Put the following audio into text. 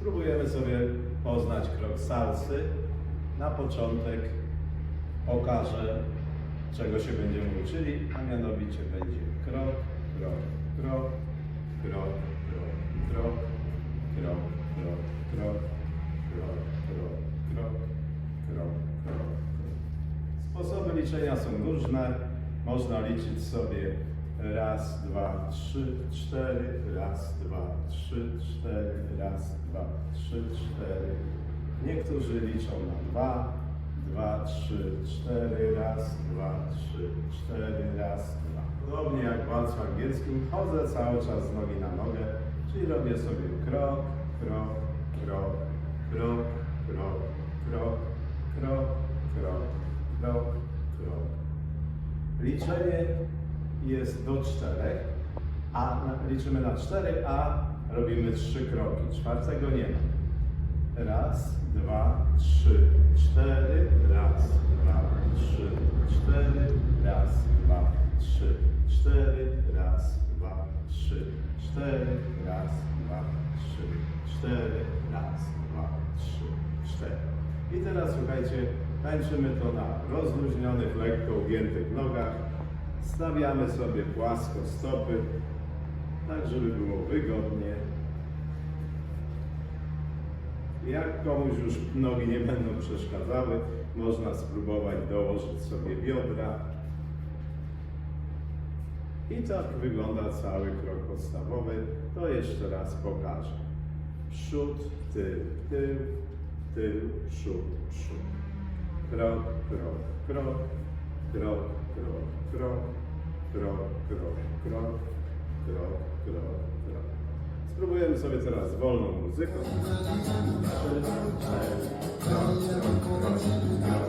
Spróbujemy sobie poznać krok salsy. Na początek pokażę, czego się będziemy uczyli, a mianowicie będzie krok, krok, krok, krok, krok, krok, krok, krok, krok, krok, krok, krok, krok, krok. Sposoby liczenia są różne. Można liczyć sobie raz, dwa, trzy, cztery, raz, dwa, trzy, cztery, raz, dwa, trzy, cztery. Niektórzy liczą na dwa, dwa, trzy, cztery, raz, dwa, trzy, cztery, raz, dwa. Podobnie jak w walcu angielskim, chodzę cały czas z nogi na nogę, czyli robię sobie krok, krok, krok, krok, krok, krok, krok, krok, krok, krok. Liczenie jest do czterech, a liczymy na cztery, a robimy trzy kroki. Czwartego nie ma. Raz, dwa, trzy, cztery, raz, dwa, trzy, cztery, raz, dwa, trzy, cztery, raz, dwa, trzy, cztery, raz, dwa, trzy, cztery, raz, dwa, trzy, cztery. I teraz słuchajcie, tańczymy to na rozluźnionych, lekko ugiętych nogach. Stawiamy sobie płasko stopy, tak żeby było wygodnie. Jak komuś już nogi nie będą przeszkadzały, można spróbować dołożyć sobie biodra. I tak wygląda cały krok podstawowy. To jeszcze raz pokażę. Przód, tył, tył, tył, przód, przód. Krok, krok, krok, krok, krok, krok, krok, krok, krok, krok, krok, krok. Spróbujemy sobie teraz wolną muzyką. Cztery, krok, krok, krok, krok,